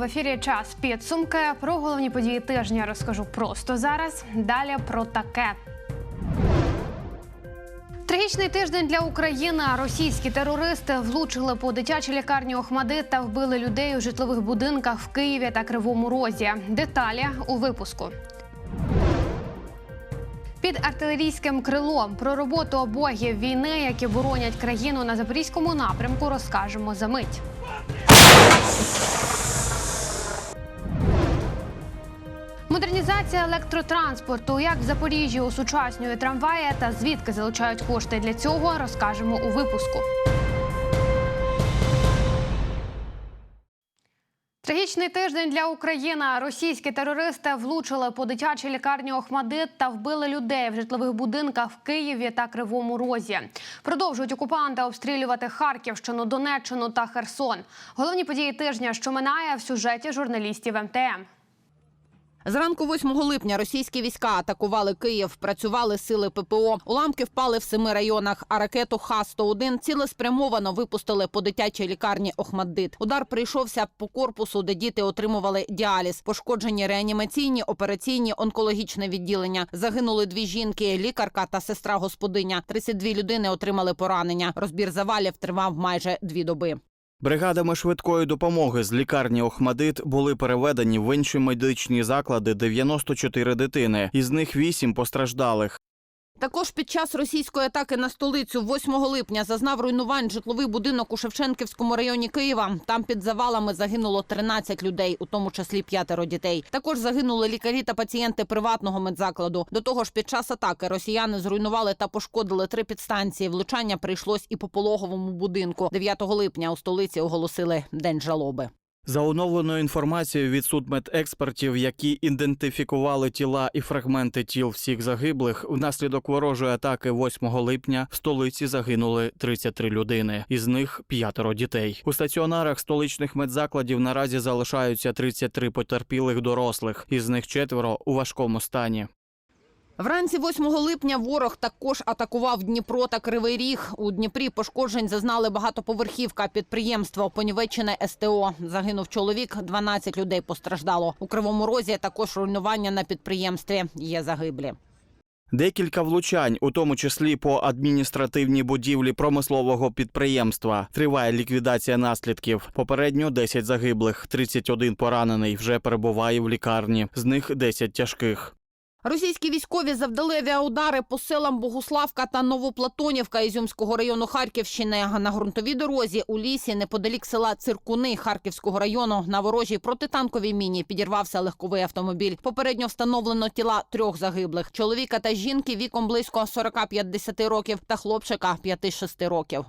В ефірі. Час підсумки. Про головні події тижня розкажу просто зараз. Далі про таке. Трагічний тиждень для України. Російські терористи влучили по дитячій лікарні Охмади та вбили людей у житлових будинках в Києві та Кривому Розі. Деталі у випуску. Під артилерійським крилом про роботу обогів війни, які боронять країну на запорізькому напрямку, розкажемо за мить. Модернізація електротранспорту, як в Запоріжжі осучаснює трамваї та звідки залучають кошти для цього, розкажемо у випуску. Трагічний тиждень для України. Російські терористи влучили по дитячій лікарні Охмадит та вбили людей в житлових будинках в Києві та Кривому Розі. Продовжують окупанти обстрілювати Харківщину, Донеччину та Херсон. Головні події тижня, що минає в сюжеті журналістів МТМ. Зранку 8 липня російські війська атакували Київ. Працювали сили ППО. Уламки впали в семи районах. А ракету Х-101 цілеспрямовано випустили по дитячій лікарні Охмаддит. Удар прийшовся по корпусу, де діти отримували діаліз. Пошкоджені реанімаційні, операційні, онкологічне відділення. Загинули дві жінки, лікарка та сестра господиня. 32 людини отримали поранення. Розбір завалів тривав майже дві доби. Бригадами швидкої допомоги з лікарні Охмадит були переведені в інші медичні заклади 94 дитини, із них 8 постраждалих. Також під час російської атаки на столицю 8 липня зазнав руйнувань житловий будинок у Шевченківському районі Києва. Там під завалами загинуло 13 людей, у тому числі п'ятеро дітей. Також загинули лікарі та пацієнти приватного медзакладу. До того ж, під час атаки росіяни зруйнували та пошкодили три підстанції. Влучання прийшлось і по пологовому будинку. 9 липня у столиці оголосили день жалоби. За оновленою інформацією від судмедекспертів, які ідентифікували тіла і фрагменти тіл всіх загиблих, внаслідок ворожої атаки 8 липня в столиці загинули 33 людини, із них п'ятеро дітей. У стаціонарах столичних медзакладів наразі залишаються 33 потерпілих дорослих, із них четверо у важкому стані. Вранці 8 липня ворог також атакував Дніпро та Кривий Ріг. У Дніпрі пошкоджень зазнали багатоповерхівка, підприємства, Понівеччине СТО. Загинув чоловік, 12 людей постраждало. У Кривому Розі також руйнування на підприємстві. Є загиблі. Декілька влучань, у тому числі по адміністративній будівлі промислового підприємства. Триває ліквідація наслідків. Попередньо 10 загиблих, 31 поранений. Вже перебуває в лікарні. З них 10 тяжких. Російські військові завдали авіаудари по селам Богуславка та Новоплатонівка Ізюмського району Харківщини. На ґрунтовій дорозі у лісі неподалік села Циркуни Харківського району на ворожій протитанковій міні підірвався легковий автомобіль. Попередньо встановлено тіла трьох загиблих: чоловіка та жінки віком близько 40-50 років та хлопчика 5-6 років.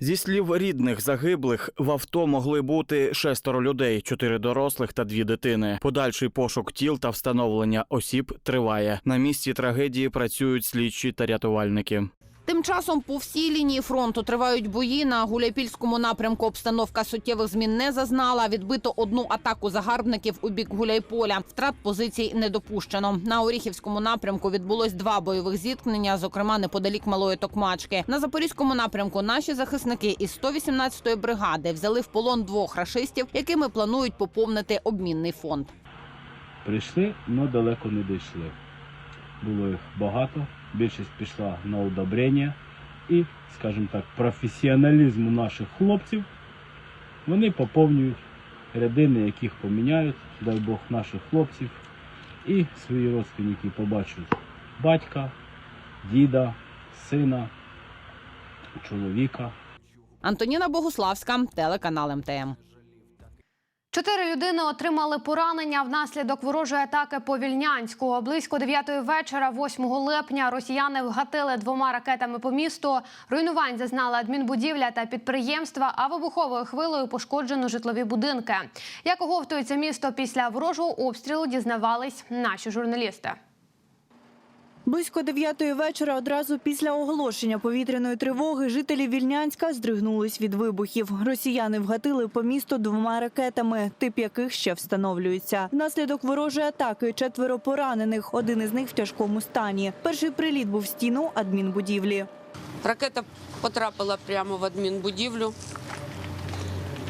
Зі слів рідних загиблих, в авто могли бути шестеро людей, чотири дорослих та дві дитини. Подальший пошук тіл та встановлення осіб триває. На місці трагедії працюють слідчі та рятувальники. Тим часом по всій лінії фронту тривають бої. На Гуляйпільському напрямку обстановка суттєвих змін не зазнала. Відбито одну атаку загарбників у бік Гуляйполя. Втрат позицій не допущено. На Оріхівському напрямку відбулось два бойових зіткнення, зокрема неподалік Малої Токмачки. На Запорізькому напрямку наші захисники із 118-ї бригади взяли в полон двох рашистів, якими планують поповнити обмінний фонд. Прийшли, але далеко не дійшли. Було їх багато, більшість пішла на удобрення. І, скажімо так, професіоналізму наших хлопців вони поповнюють рядини, яких поміняють, дай Бог, наших хлопців. І свої родственники побачать батька, діда, сина, чоловіка. Антоніна Богуславська, телеканал МТМ. Чотири людини отримали поранення внаслідок ворожої атаки по Вільнянську. Близько 9-ї вечора, 8 липня, росіяни вгатили двома ракетами по місту. Руйнувань зазнала адмінбудівля та підприємства, а вибуховою хвилою пошкоджено житлові будинки. Як оговтується місто після ворожого обстрілу, дізнавались наші журналісти. Близько дев'ятої вечора, одразу після оголошення повітряної тривоги, жителі Вільнянська здригнулись від вибухів. Росіяни вгатили по місту двома ракетами, тип яких ще встановлюється. Внаслідок ворожої атаки четверо поранених. Один із них в тяжкому стані. Перший приліт був в стіну адмінбудівлі. Ракета потрапила прямо в адмінбудівлю.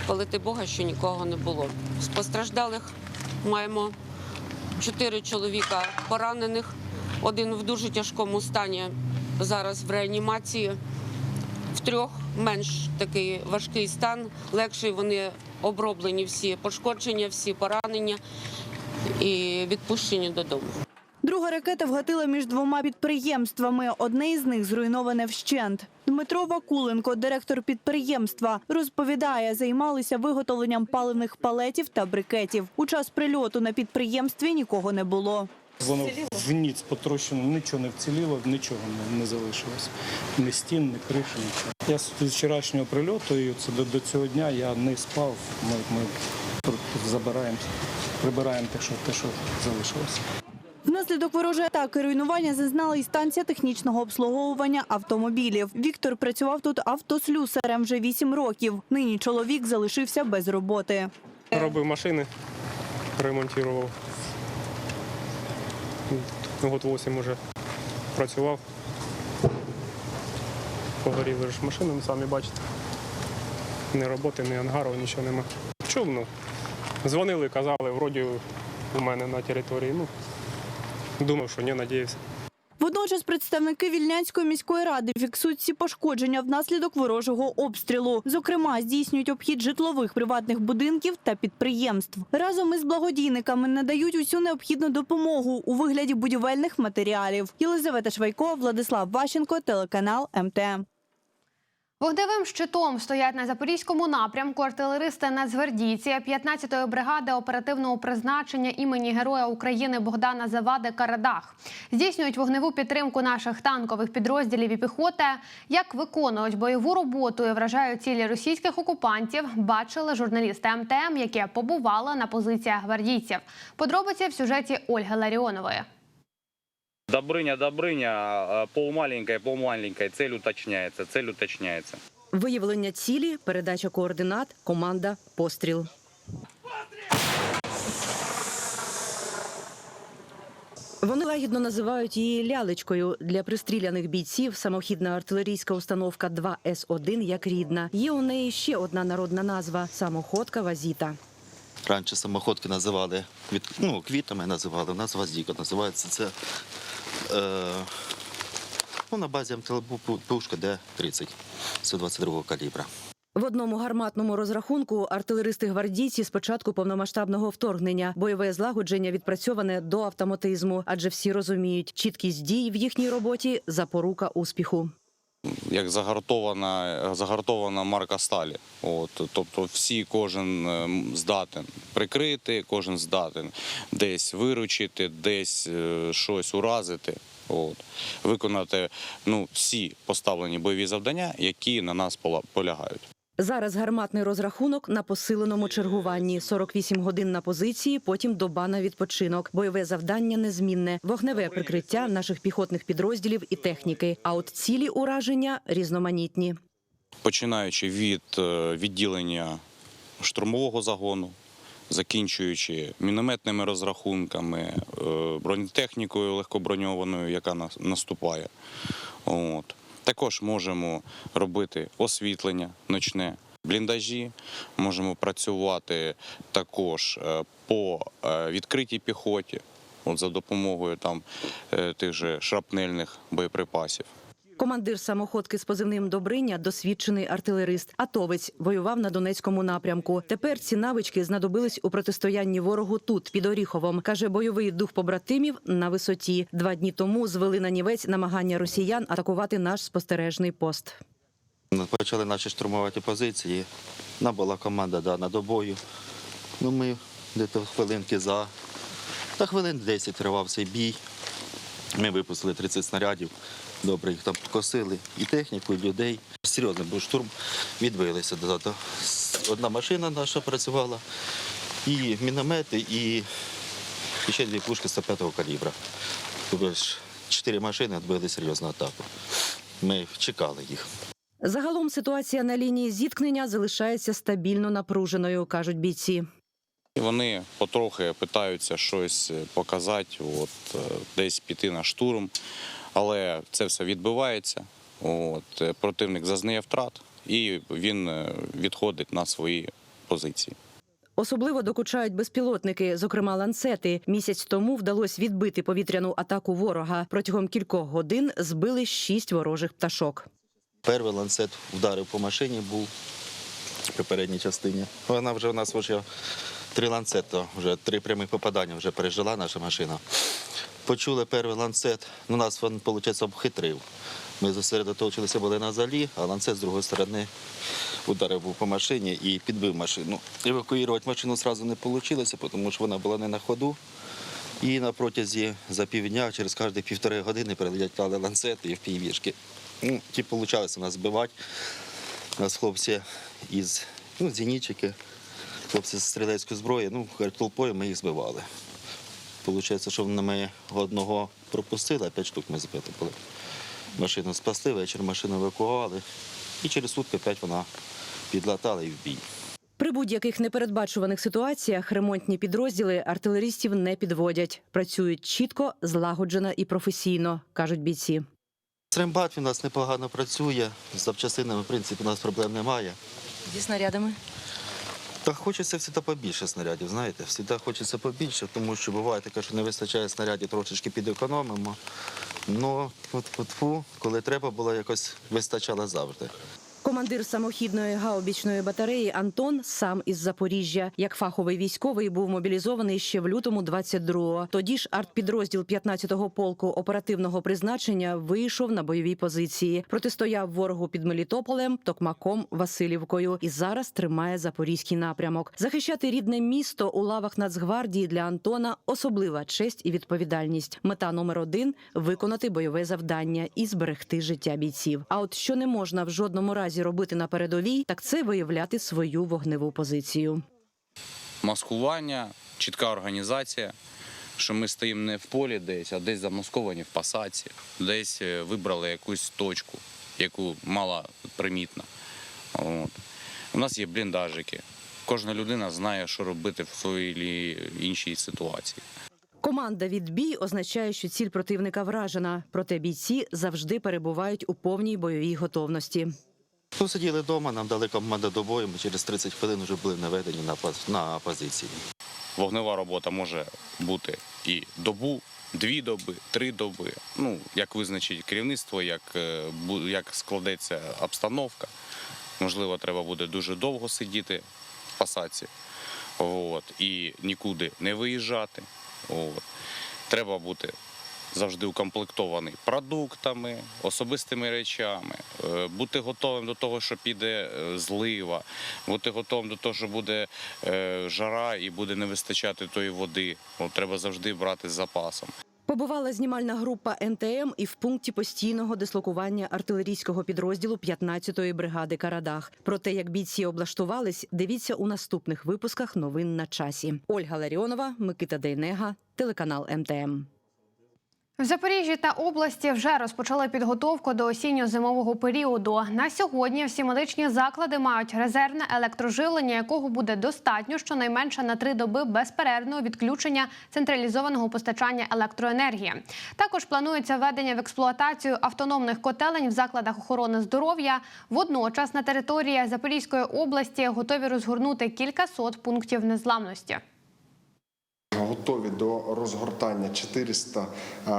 хвалити Бога, що нікого не було. З постраждалих маємо чотири чоловіка поранених, один в дуже тяжкому стані зараз в реанімації. В трьох менш такий важкий стан, легший вони оброблені всі пошкодження, всі поранення і відпущені додому. Друга ракета вгатила між двома підприємствами. Одне із них зруйноване вщент. Дмитро Вакуленко, директор підприємства, розповідає, займалися виготовленням паливних палетів та брикетів. У час прильоту на підприємстві нікого не було. Воно в ніц потрощено, нічого не вціліло, нічого не, не залишилось. Ні стін, ні криші, нічого. Я з з вчорашнього прильоту і це до, до цього дня я не спав. Ми, ми забираємо, прибираємо те, що, те, що залишилося. Внаслідок ворожої атаки руйнування зазнала і станція технічного обслуговування автомобілів. Віктор працював тут автослюсарем вже 8 років. Нині чоловік залишився без роботи. Робив машини, ремонтував. Год 8 вже працював. Погоріли ж машинами, самі бачите. Ні роботи, ні ангару, нічого нема. Чув, ну. Дзвонили, казали, вроді у мене на території. Ну, думав, що не надіявся. Водночас представники Вільнянської міської ради фіксують всі пошкодження внаслідок ворожого обстрілу. Зокрема, здійснюють обхід житлових приватних будинків та підприємств. Разом із благодійниками надають усю необхідну допомогу у вигляді будівельних матеріалів. Єлизавета Швайко, Владислав Ващенко, телеканал МТМ. Вогневим щитом стоять на запорізькому напрямку артилеристи Нацгвардійці 15-ї бригади оперативного призначення імені Героя України Богдана Завади Карадах. Здійснюють вогневу підтримку наших танкових підрозділів і піхоти. Як виконують бойову роботу і вражають цілі російських окупантів, бачили журналісти МТМ, які побували на позиціях гвардійців. Подробиці в сюжеті Ольги Ларіонової. Добрыня, Добрыня, а, полмаленькая, полмаленькая, цель уточняется, цель уточняется. Виявлення цілі, передача координат, команда, постріл. Вони лагідно називають її лялечкою. Для пристріляних бійців самохідна артилерійська установка 2С1 як рідна. Є у неї ще одна народна назва самоходка Вазіта. Раніше самоходки називали ну, квітами називали, у нас Ваздіка називається. Це ну, на базі МТЛБ пушка Д-30 122 калібра. В одному гарматному розрахунку артилеристи гвардійці з початку повномасштабного вторгнення бойове злагодження відпрацьоване до автоматизму, адже всі розуміють, чіткість дій в їхній роботі запорука успіху. Як загартована, загартована марка сталі. От, тобто всі, кожен ем, здатен прикрити, кожен здатен десь виручити, десь е, щось уразити. От, виконати ну, всі поставлені бойові завдання, які на нас полягають. Зараз гарматний розрахунок на посиленому чергуванні. 48 годин на позиції, потім доба на відпочинок. Бойове завдання незмінне, вогневе прикриття наших піхотних підрозділів і техніки. А от цілі ураження різноманітні. починаючи від е, відділення штурмового загону, закінчуючи мінометними розрахунками, е, бронетехнікою легкоброньованою, яка нас- наступає. От. Також можемо робити освітлення ночне. Бліндажі можемо працювати також е, по е, відкритій піхоті, от за допомогою там е, тих же шрапнельних боєприпасів. Командир самоходки з позивним Добриня, досвідчений артилерист. Атовець воював на Донецькому напрямку. Тепер ці навички знадобились у протистоянні ворогу тут, під Оріховом. каже, бойовий дух побратимів на висоті. Два дні тому звели на нівець намагання росіян атакувати наш спостережний пост. Почали наші штурмувати позиції. Нам була команда дана до бою. Ну, ми десь хвилинки за. Та хвилин 10 тривав цей бій. Ми випустили 30 снарядів. Добре, їх там покосили. І техніку, і людей. Серйозний був штурм. Відбилися. Одна машина наша працювала, і міномети, і, і ще дві пушки 105-го калібра. Тобто ж чотири машини відбили серйозну атаку. Ми чекали їх. Загалом ситуація на лінії зіткнення залишається стабільно напруженою, кажуть бійці. Вони потрохи питаються щось показати, от, е, десь піти на штурм, але це все відбивається. От, е, противник зазнає втрат і він е, відходить на свої позиції. Особливо докучають безпілотники, зокрема ланцети. Місяць тому вдалося відбити повітряну атаку ворога. Протягом кількох годин збили шість ворожих пташок. Перший ланцет вдарив по машині, був при передній частині. Вона вже у нас вже три ланцета, вже три прямі попадання вже пережила наша машина. Почули перший ланцет, ну нас він, виходить, обхитрив. Ми зосередоточилися були на залі, а ланцет з другої сторони ударив по машині і підбив машину. Евакуювати машину одразу не вийшло, тому що вона була не на ходу. І на протязі за півдня, через кожні півтори години прилетяли ланцети і в півішки. Ну, ті вийшло нас збивати. Нас хлопці із ну, зенітчики, хлопці з стрілецької зброї, ну, толпою ми їх збивали. Получається, що ми одного пропустили, а п'ять штук ми збити були. Машину спасли, вечір машину евакуювали. І через сутки п'ять вона підлатала і в бій. При будь-яких непередбачуваних ситуаціях ремонтні підрозділи артилерістів не підводять. Працюють чітко, злагоджено і професійно, кажуть бійці. Трембат у нас непогано працює, з запчастинами, в принципі, у нас проблем немає. Зі снарядами. Та хочеться завжди побільше снарядів, знаєте, завжди хочеться побільше, тому що буває таке, що не вистачає снарядів, трошечки підекономимо. Ну, от фу коли треба було, якось вистачало завжди. Командир самохідної гаубічної батареї Антон сам із Запоріжжя. Як фаховий військовий був мобілізований ще в лютому 22-го. Тоді ж артпідрозділ 15-го полку оперативного призначення вийшов на бойові позиції. Протистояв ворогу під Мелітополем, Токмаком, Васильівкою і зараз тримає запорізький напрямок. Захищати рідне місто у лавах Нацгвардії для Антона особлива честь і відповідальність. Мета номер один виконати бойове завдання і зберегти життя бійців. А от що не можна в жодному разі робити на передовій, так це виявляти свою вогневу позицію. Маскування, чітка організація, що ми стоїмо не в полі десь, а десь замасковані в пасаці, десь е, вибрали якусь точку, яку мало примітна. От. У нас є бліндажики. Кожна людина знає, що робити в своїй чи іншій ситуації. Команда відбій означає, що ціль противника вражена, проте бійці завжди перебувають у повній бойовій готовності. Ми сиділи вдома, нам дали команду до бою, ми через 30 хвилин вже були наведені на, на позиції. Вогнева робота може бути і добу, дві доби, три доби. Ну, як визначить керівництво, як, е, як складеться обстановка. Можливо, треба буде дуже довго сидіти в пасаці. От, і нікуди не виїжджати. От. Треба бути завжди укомплектований продуктами, особистими речами, е, бути готовим до того, що піде е, злива, бути готовим до того, що буде е, жара і буде не вистачати тої води. Треба завжди брати з запасом. Побувала знімальна група НТМ і в пункті постійного дислокування артилерійського підрозділу 15-ї бригади Карадах. Про те, як бійці облаштувались, дивіться у наступних випусках новин на часі. Ольга Ларіонова, Микита Дейнега, телеканал МТМ. В Запоріжжі та області вже розпочали підготовку до осінньо-зимового періоду. На сьогодні всі медичні заклади мають резервне електроживлення, якого буде достатньо щонайменше на три доби безперервного відключення централізованого постачання електроенергії. Також планується введення в експлуатацію автономних котелень в закладах охорони здоров'я. Водночас на території Запорізької області готові розгорнути кількасот пунктів незламності. Готові до розгортання 400 е,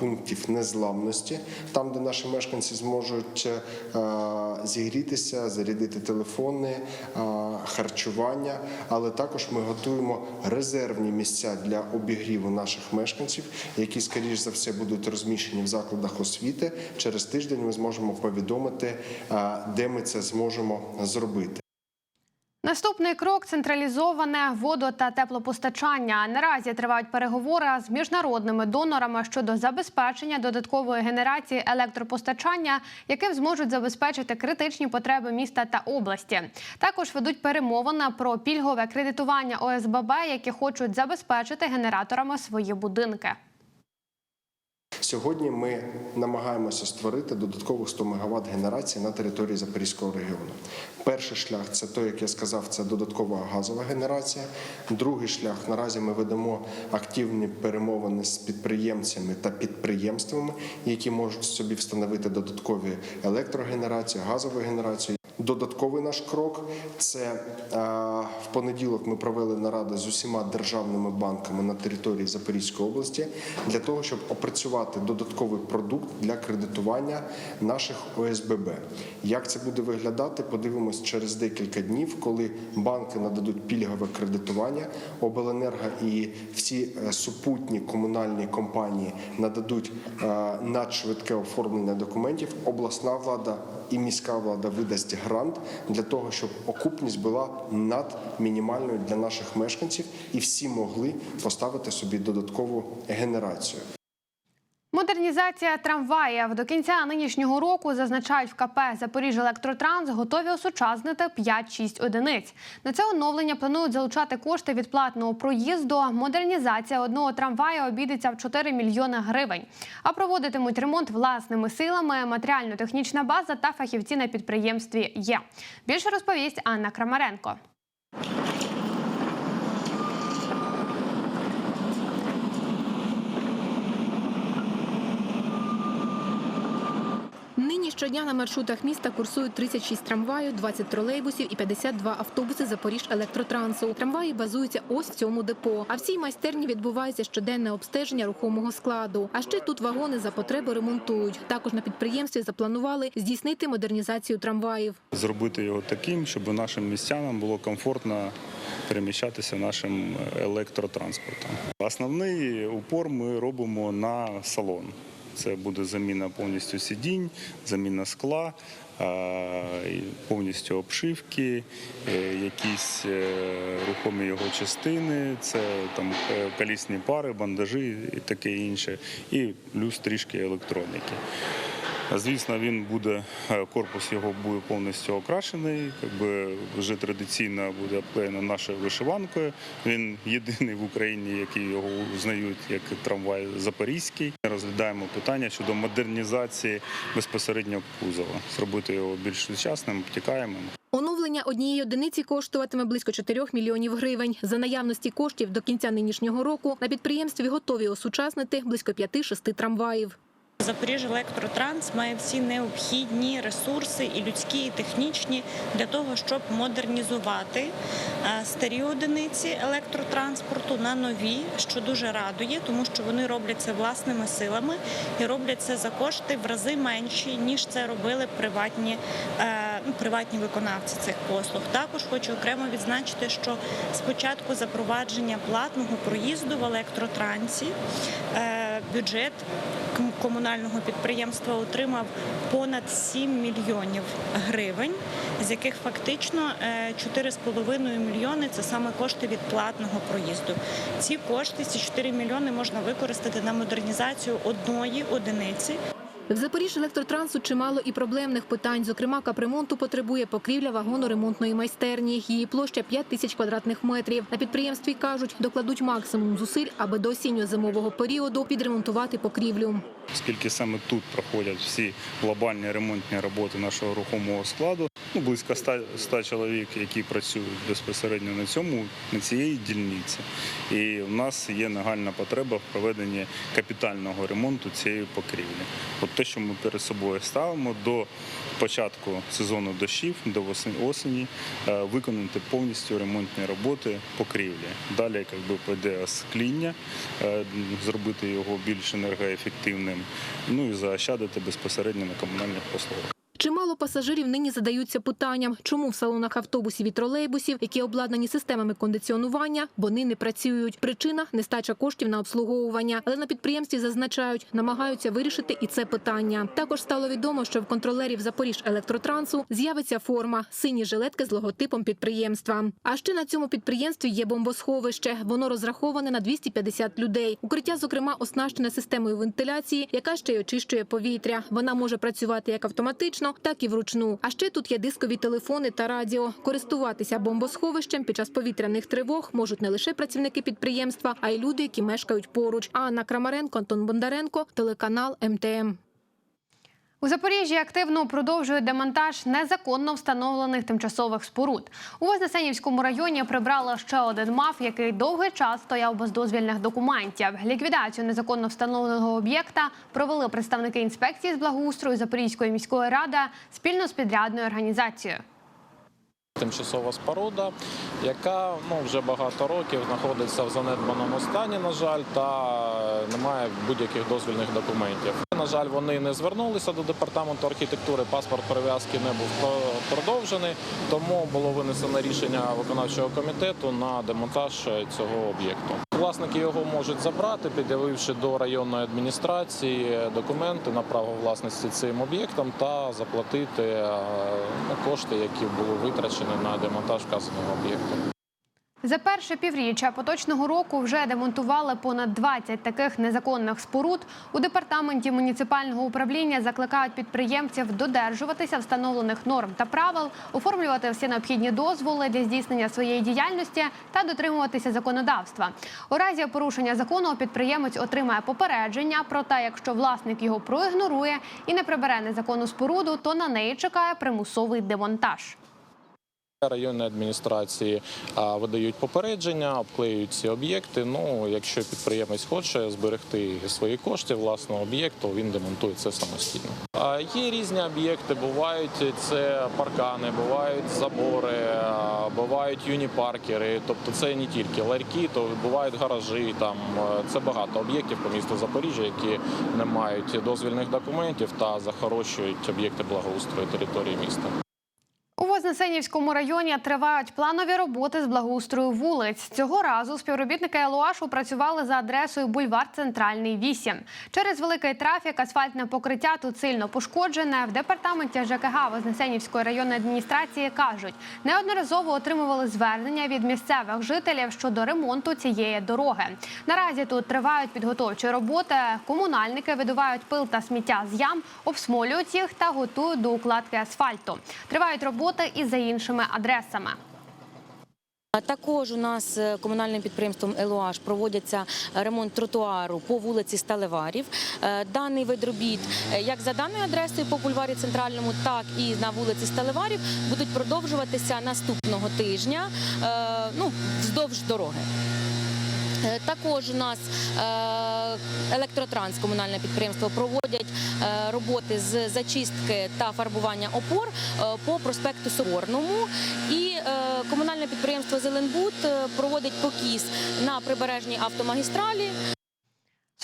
пунктів незламності, там, де наші мешканці зможуть е, зігрітися, зарядити телефони, е, харчування. Але також ми готуємо резервні місця для обігріву наших мешканців, які, скоріш за все, будуть розміщені в закладах освіти. Через тиждень ми зможемо повідомити, е, де ми це зможемо зробити. Наступний крок централізоване водо та теплопостачання. Наразі тривають переговори з міжнародними донорами щодо забезпечення додаткової генерації електропостачання, яким зможуть забезпечити критичні потреби міста та області. Також ведуть перемовини про пільгове кредитування ОСББ, які хочуть забезпечити генераторами свої будинки. Сьогодні ми намагаємося створити додаткових 100 МВт генерації на території Запорізького регіону. Перший шлях це той, як я сказав, це додаткова газова генерація. Другий шлях наразі ми ведемо активні перемовини з підприємцями та підприємствами, які можуть собі встановити додаткові електрогенерацію, газову генерацію. Додатковий наш крок це е, в понеділок ми провели нараду з усіма державними банками на території Запорізької області для того, щоб опрацювати додатковий продукт для кредитування наших ОСББ. Як це буде виглядати? Подивимось через декілька днів, коли банки нададуть пільгове кредитування, обленерго і всі е, супутні комунальні компанії нададуть е, надшвидке оформлення документів. Обласна влада і міська влада видасть грант для того, щоб окупність була над мінімальною для наших мешканців, і всі могли поставити собі додаткову генерацію. Модернізація трамваїв до кінця нинішнього року зазначають в КП «Запоріжжя-Електротранс» готові осучаснити 5-6 одиниць. На це оновлення планують залучати кошти від платного проїзду. Модернізація одного трамвая обійдеться в 4 мільйони гривень. А проводитимуть ремонт власними силами. Матеріально-технічна база та фахівці на підприємстві є. Більше розповість Анна Крамаренко. Нині щодня на маршрутах міста курсують 36 трамваїв, 20 тролейбусів і 52 автобуси Запоріж електротрансу. Трамваї базуються ось в цьому депо. А в цій майстерні відбувається щоденне обстеження рухомого складу. А ще тут вагони за потреби ремонтують. Також на підприємстві запланували здійснити модернізацію трамваїв. зробити його таким, щоб нашим містянам було комфортно переміщатися нашим електротранспортом. Основний упор ми робимо на салон. Це буде заміна повністю сидінь, заміна скла, е, повністю обшивки, е, якісь е, рухомі його частини, це там колісні пари, бандажі і таке інше, і плюс трішки електроніки. Звісно, він буде е, корпус його буде повністю окрашений. Якби вже традиційно буде обклеєно нашою вишиванкою. Він єдиний в Україні, який його знають як трамвай запорізький. Розглядаємо питання щодо модернізації безпосередньо кузова, зробити його більш сучасним, обтікаємим. Оновлення однієї одиниці коштуватиме близько 4 мільйонів гривень. За наявності коштів до кінця нинішнього року на підприємстві готові осучаснити близько 5-6 трамваїв. Запоріжжя Електротранс має всі необхідні ресурси, і людські, і технічні для того, щоб модернізувати е, старі одиниці електротранспорту на нові, що дуже радує, тому що вони роблять це власними силами і роблять це за кошти в рази менші, ніж це робили приватні, е, ну, приватні виконавці цих послуг. Також хочу окремо відзначити, що з початку запровадження платного проїзду в електротрансі е, бюджет комунального підприємства отримав понад 7 мільйонів гривень, з яких фактично е, 4,5 мільйони це саме кошти від платного проїзду. Ці кошти, ці 4 мільйони можна використати на модернізацію одної одиниці. В Запоріжжі електротрансу чимало і проблемних питань. Зокрема, капремонту потребує покрівля вагоноремонтної майстерні. Її площа 5 тисяч квадратних метрів. На підприємстві кажуть, докладуть максимум зусиль, аби до осінньо-зимового періоду підремонтувати покрівлю. Оскільки саме тут проходять всі глобальні ремонтні роботи нашого рухомого складу. Ну, близько 100, 100 чоловік, які працюють безпосередньо на цьому, на цієї дільниці. І в нас є нагальна потреба в проведенні капітального ремонту цієї покрівлі. От те, що ми перед собою ставимо до початку сезону дощів, до осені- е, виконати повністю ремонтні роботи покрівлі. Далі якби піде оскління, е, зробити його більш енергоефективним, ну і заощадити безпосередньо на комунальних послугах. Чимало пасажирів нині задаються питанням, чому в салонах автобусів і тролейбусів, які обладнані системами кондиціонування, вони не працюють. Причина нестача коштів на обслуговування. Але на підприємстві зазначають, намагаються вирішити і це питання. Також стало відомо, що в контролерів Запоріж електротрансу з'явиться форма сині жилетки з логотипом підприємства. А ще на цьому підприємстві є бомбосховище. Воно розраховане на 250 людей. Укриття, зокрема, оснащене системою вентиляції, яка ще й очищує повітря. Вона може працювати як автоматично, так і вручну. А ще тут є дискові телефони та радіо. Користуватися бомбосховищем під час повітряних тривог можуть не лише працівники підприємства, а й люди, які мешкають поруч. Анна Крамаренко, Антон Бондаренко, телеканал МТМ. У Запоріжжі активно продовжують демонтаж незаконно встановлених тимчасових споруд. У Вознесенівському районі прибрали ще один МАФ, який довгий час стояв без дозвільних документів. Ліквідацію незаконно встановленого об'єкта провели представники інспекції з благоустрою Запорізької міської ради спільно з підрядною організацією. Тимчасова споруда, яка ну вже багато років знаходиться в занедбаному стані, на жаль, та немає будь-яких дозвільних документів. На жаль, вони не звернулися до департаменту архітектури. Паспорт перев'язки не був про- продовжений, тому було винесено рішення виконавчого комітету на демонтаж цього об'єкту. Власники його можуть забрати, під'явивши до районної адміністрації документи на право власності цим об'єктом та заплатити е, ну, кошти, які були витрачені на демонтаж вказаного об'єкту. За перше півріччя поточного року вже демонтували понад 20 таких незаконних споруд. У департаменті муніципального управління закликають підприємців додержуватися встановлених норм та правил, оформлювати всі необхідні дозволи для здійснення своєї діяльності та дотримуватися законодавства. У разі порушення закону підприємець отримає попередження. Проте, якщо власник його проігнорує і не прибере незаконну споруду, то на неї чекає примусовий демонтаж. Районні адміністрації видають попередження, обклеюють ці об'єкти. Ну, якщо підприємець хоче зберегти свої кошти власного об'єкту, він демонтує це самостійно. Є різні об'єкти. Бувають це паркани, бувають забори, бувають юні-паркери. Тобто це не тільки ларьки, то бувають гаражі. Там це багато об'єктів по місту Запоріжжя, які не мають дозвільних документів та захорощують об'єкти благоустрою території міста. Вознесенівському районі тривають планові роботи з благоустрою вулиць. Цього разу співробітники ЛОАШу працювали за адресою бульвар Центральний 8. Через великий трафік асфальтне покриття тут сильно пошкоджене. В департаменті ЖКГ Вознесенівської районної адміністрації кажуть, неодноразово отримували звернення від місцевих жителів щодо ремонту цієї дороги. Наразі тут тривають підготовчі роботи. Комунальники видувають пил та сміття з ям, обсмолюють їх та готують до укладки асфальту. Тривають роботи і за іншими адресами. Також у нас е, комунальним підприємством «Елуаш» проводяться ремонт тротуару по вулиці Сталеварів. Е, Даний вид робіт е, як за даною адресою по бульварі Центральному, так і на вулиці Сталеварів будуть продовжуватися наступного тижня ну, вздовж дороги. Е, Також у нас е, електротранс, комунальне підприємство, проводять е, роботи з зачистки та фарбування опор по проспекту Соборному. І комунальне підприємство Зеленбуд проводить покіс на прибережній автомагістралі.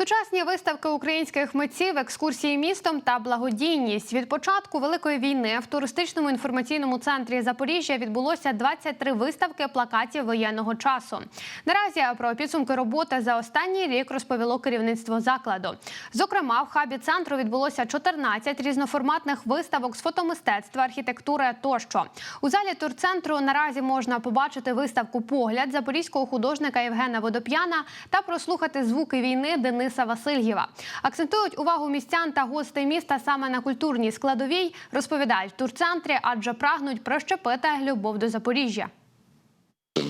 Сучасні виставки українських митців, екскурсії містом та благодійність. Від початку великої війни в туристичному інформаційному центрі Запоріжжя відбулося 23 виставки плакатів воєнного часу. Наразі про підсумки роботи за останній рік розповіло керівництво закладу. Зокрема, в хабі центру відбулося 14 різноформатних виставок з фотомистецтва, архітектури тощо. У залі турцентру наразі можна побачити виставку Погляд запорізького художника Євгена Водоп'яна та прослухати звуки війни Дениса Васильєва. Акцентують увагу містян та гостей міста саме на культурній складовій, розповідають турцентрі, адже прагнуть прощепити любов до Запоріжжя.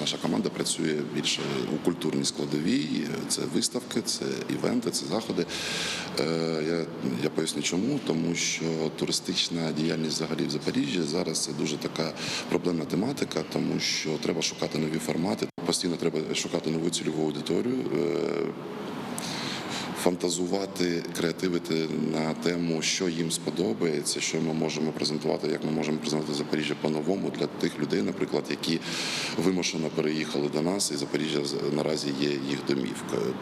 Наша команда працює більше у культурній складовій. Це виставки, це івенти, це заходи. Е, Я, я поясню чому, тому що туристична діяльність взагалі в Запоріжжі зараз це дуже така проблемна тематика, тому що треба шукати нові формати. Постійно треба шукати нову цільову аудиторію. Фантазувати, креативити на тему, що їм сподобається, що ми можемо презентувати, як ми можемо презентувати Запоріжжя по-новому для тих людей, наприклад, які вимушено переїхали до нас, і Запоріжжя наразі є їх домівкою.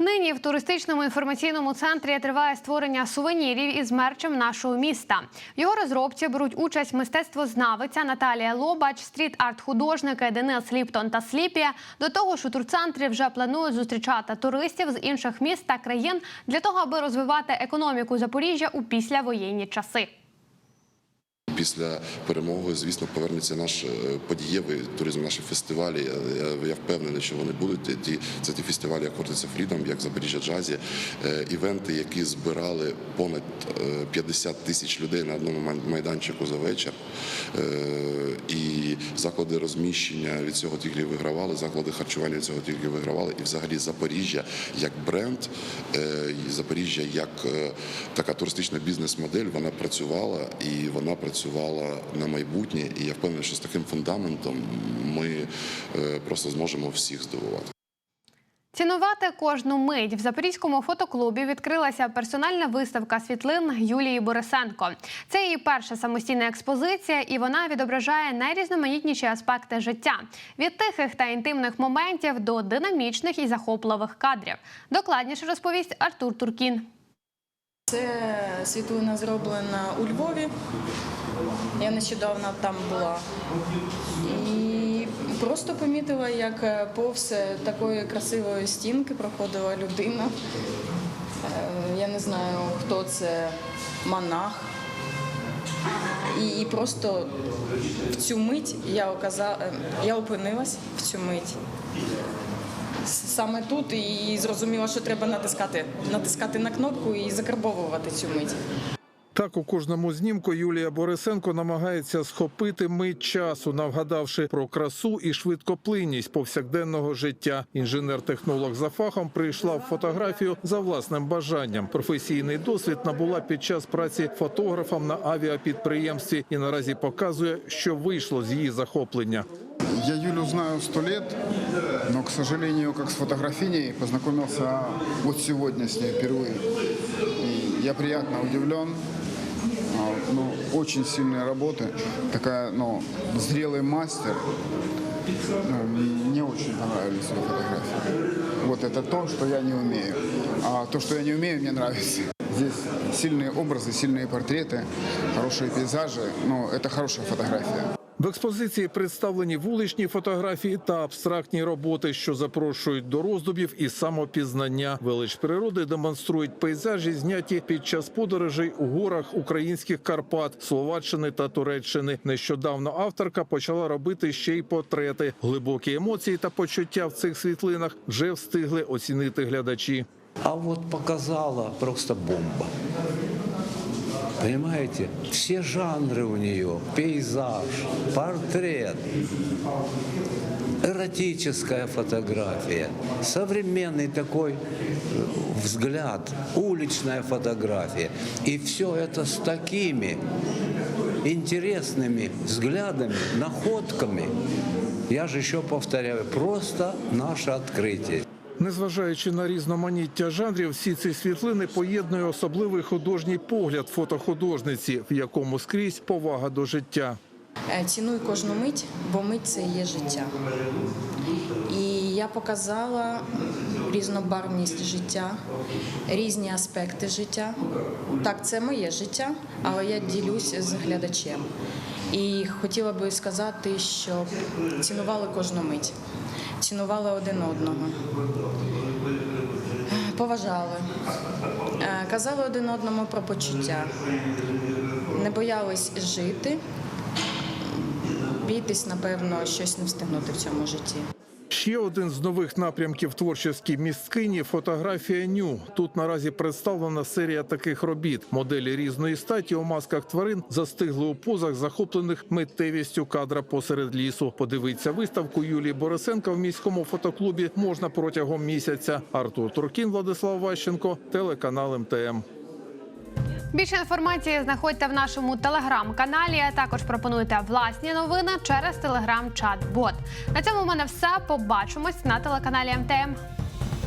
Нині в туристичному інформаційному центрі триває створення сувенірів із мерчем нашого міста. В його розробці беруть участь мистецтвознавиця Наталія Лобач, стріт-арт-художники Денис Ліптон та Сліпі. До того ж, у турцентрі вже планують зустрічати туристів з інших міст та країн для того, аби розвивати економіку Запоріжжя у післявоєнні часи. Після перемоги, звісно, повернеться наш е, подієвий туризм, наші фестивалі. Я, впевнений, що вони будуть. Ті це ті фестивалі, як Хортиця Фрідом, як Запоріжжя Джазі, е, івенти, які збирали понад е, 50 тисяч людей на одному майданчику за вечір. Е, І заклади розміщення від цього тільки вигравали, заклади харчування від цього тільки вигравали. І взагалі Запоріжжя як бренд, е, Запоріжжя як е, така туристична бізнес-модель, вона працювала і вона працювала на майбутнє. І я впевнений, що з таким фундаментом ми е, просто зможемо всіх здивувати. Цінувати кожну мить в Запорізькому фотоклубі відкрилася персональна виставка світлин Юлії Борисенко. Це її перша самостійна експозиція, і вона відображає найрізноманітніші аспекти життя від тихих та інтимних моментів до динамічних і захопливих кадрів. Докладніше розповість Артур Туркін. Це світлина зроблена у Львові. Я нещодавно там була. І просто помітила, як е, повз такої красивої стінки проходила людина. Е, Я не знаю, хто це, монах. І просто в цю мить я, оказа... е, я опинилась в цю мить. Саме тут і зрозуміла, що треба натискати, натискати на кнопку і закарбовувати цю мить. Так у кожному знімку Юлія Борисенко намагається схопити мить часу, навгадавши про красу і швидкоплинність повсякденного життя. Інженер-технолог за фахом прийшла в фотографію за власним бажанням. Професійний досвід набула під час праці фотографом на авіапідприємстві і наразі показує, що вийшло з її захоплення. Я Юлю знаю сто лет, но, к сожалению, как с фотографиней, познакомился вот сегодня с ней впервые. И я приятно удивлен. А, Ну, очень сильные работы. Такая, ну, зрелый мастер. Ну, мне очень понравились ее фотографии. Вот это то, что я не умею. А то, что я не умею, мне нравится. Здесь сильные образы, сильные портреты, хорошие пейзажи. Ну, это хорошая фотография. В експозиції представлені вуличні фотографії та абстрактні роботи, що запрошують до роздумів і самопізнання. Велич природи демонструють пейзажі, зняті під час подорожей у горах українських Карпат, Словаччини та Туреччини. Нещодавно авторка почала робити ще й портрети. Глибокі емоції та почуття в цих світлинах вже встигли оцінити глядачі. А вот показала просто бомба. Понимаете? Все жанры у нее. Пейзаж, портрет, эротическая фотография, современный такой э, взгляд, уличная фотография. И все это с такими интересными взглядами, находками. Я же еще повторяю, просто наше открытие. Незважаючи на різноманіття жанрів, всі ці світлини поєднує особливий художній погляд фотохудожниці, в якому скрізь повага до життя. Е, Цінуй кожну мить, бо мить це є життя. І я показала різнобарвність життя, різні аспекти життя. Так, це моє життя, але я ділюсь з глядачем. І хотіла би сказати, щоб цінували кожну мить, цінували один одного, поважали, е, казали один одному про почуття, не боялись жити. Бійтесь, напевно, щось не встигнути в цьому житті. Ще один з нових напрямків творчості місткині фотографія ню. Тут наразі представлена серія таких робіт. Моделі різної статі у масках тварин застигли у позах, захоплених миттєвістю кадра посеред лісу. Подивитися виставку Юлії Борисенка в міському фотоклубі можна протягом місяця. Артур Туркін, Владислав Ващенко, телеканал МТМ. Більше інформації знаходьте в нашому телеграм-каналі. а Також пропонуйте власні новини через телеграм-чат-бот. На цьому в мене все. Побачимось на телеканалі МТМ.